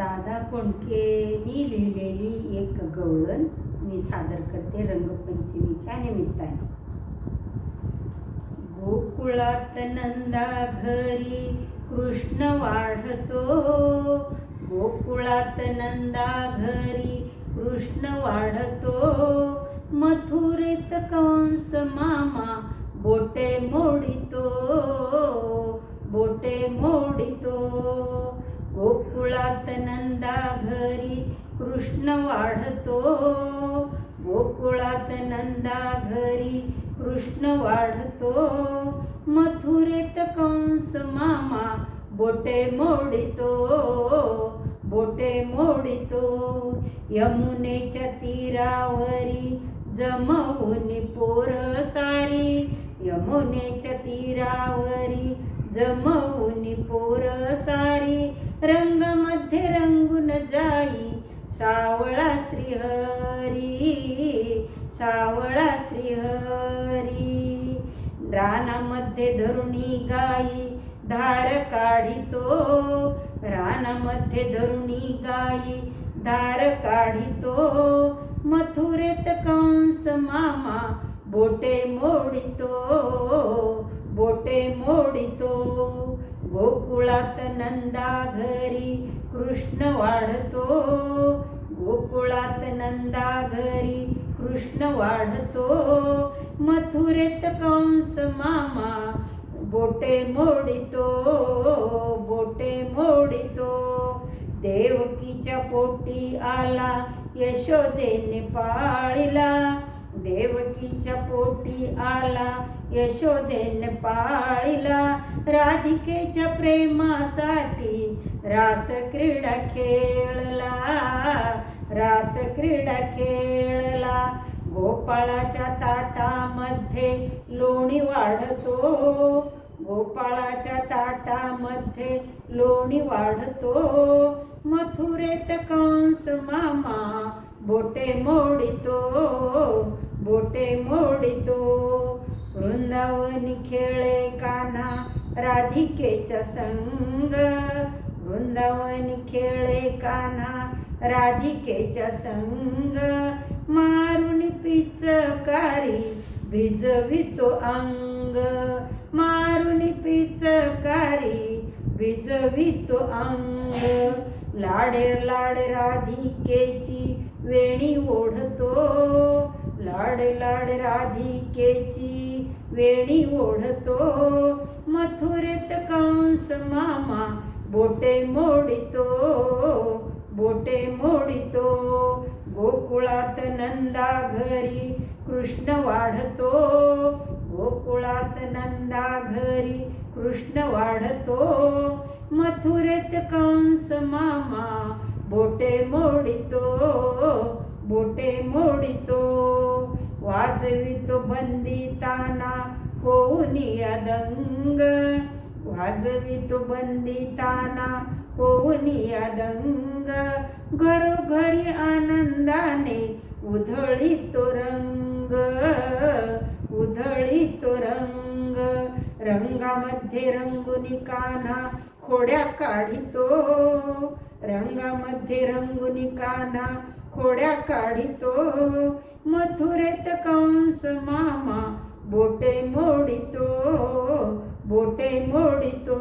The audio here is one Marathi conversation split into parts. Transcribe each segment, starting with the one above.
दादा कोंडकेनी लिहिलेली एक गवळण मी सादर करते रंगपंचमीच्या निमित्ताने. गोकुळात नंदा घरी कृष्ण वाढतो. गोकुळात नंदा घरी कृष्ण वाढतो. मथुरेत कंस मामा बोटे मोडी कृष्ण वाढतो. गोकुळात नंदा घरी कृष्ण वाढतो. मथुरेत कंस मामा बोटे मोडितो. बोटे मोडितो. यमुनेच्या तीरावरी जमवून पोर सारी. यमुनेच्या तीरावरी जमवून पोर सारी. रंगमध्ये रंगून जाई सावळा श्रीहरी सावळा श्रीहरी रानामध्ये धरुणी गाई धार काढितो. रानामध्ये धरुणी गाई धार काढितो. मथुरेत कंस मामा बोटे मोडितो. गोकुळात नंदा घरी कृष्ण वाढतो. गोकुळात नंदा घरी कृष्ण वाढतो. मथुरेत कंस मामा बोटे मोडितो बोटे मोडितो. देवकीच्या पोटी आला यशोदेने पाळिला. देवकीच्या पोटी आला यशोदेने पाळ राधिकेच्या प्रेमासाठी रास क्रीडा खेळला. रास क्रीडा खेळला. गोपाळाच्या ताटामध्ये लोणी वाढतो. गोपाळाच्या ताटामध्ये लोणी वाढतो. मथुरेत कंस मामा बोटे मोडितो. बोटे मोडितो. वृंदावनी खेळे काना राधिकेचा संग वृंदावन खेळे काना. राधिकेच्या संग मारुनी पिचकारी भिजवितो अंग. मारुनी पिचकारी भिजवितो अंग. लाडे लाड राधिकेची वेणी ओढतो. लाड लाड राधिकेची वेणी ओढतो. मथुरेत कंस मामा बोटे मोडितो. बोटे मोडितो. गोकुळात नंदा घरी कृष्ण वाढतो. गोकुळात नंदा घरी कृष्ण वाढतो. मथुरेत कंस मामा बोटे मोडितो. बोटे मोडितो. वाजवितो बंदिताना होऊनी दंग वाजवितो बंदिताना होऊनी दंग घरोघरी आनंदाने उधळीतो रंग. उधळीतो रंग. रंगामध्ये रंगुनी काना खोड्या काढितो. रंगामध्ये रंगुनी काना खोड्या काढितो. मथुरेत कंस मामा बोटे मोडितो बोटे मोडितो.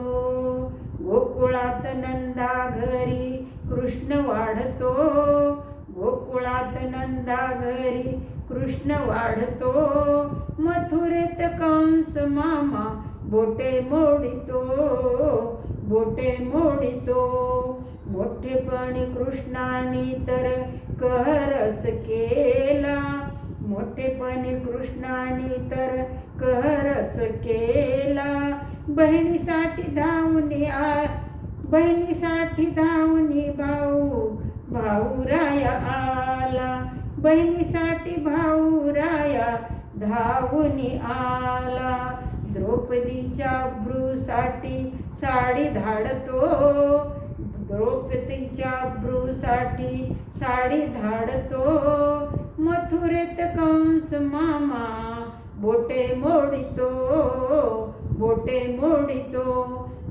गोकुळात नंदा घरी कृष्ण वाढतो गोकुळात नंदा घरी कृष्ण वाढतो. मथुरेत कंस मामा बोटे मोडितो बोटे मोडितो. मोठेपणी कृष्णाने तर कहरच केला. मोठेपणी कृष्णाने तर कहरच केला. बहिणीसाठी धावणे आ बहिणीसाठी धावणे भाऊ भाऊराया आला. बहिणीसाठी भाऊराया धावून आला. द्रौपदीच्या ब्रूसाठी साडी धाडतो. द्रौपदीच्या साठी साडी धाडतो. मथुरेत कंस मामा बोटे मोडितो. बोटे मोडितो.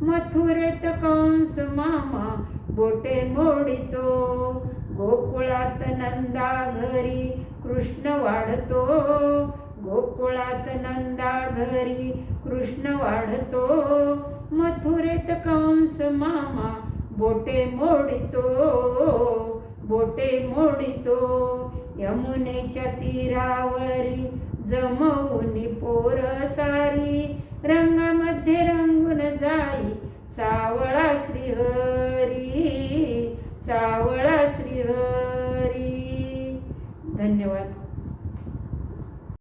मथुरेत कंस मामा बोटे मोडितो. गोकुळात नंदा घरी कृष्ण वाढतो. गोकुळात नंदा घरी कृष्ण वाढतो. मथुरेत कंस मामा बोटे मोडितो. बोटे मोडितो यमुनेच्या तीरावरी जमवून पोर सारी रंगामध्ये रंगून जाई सावळा श्रीहर.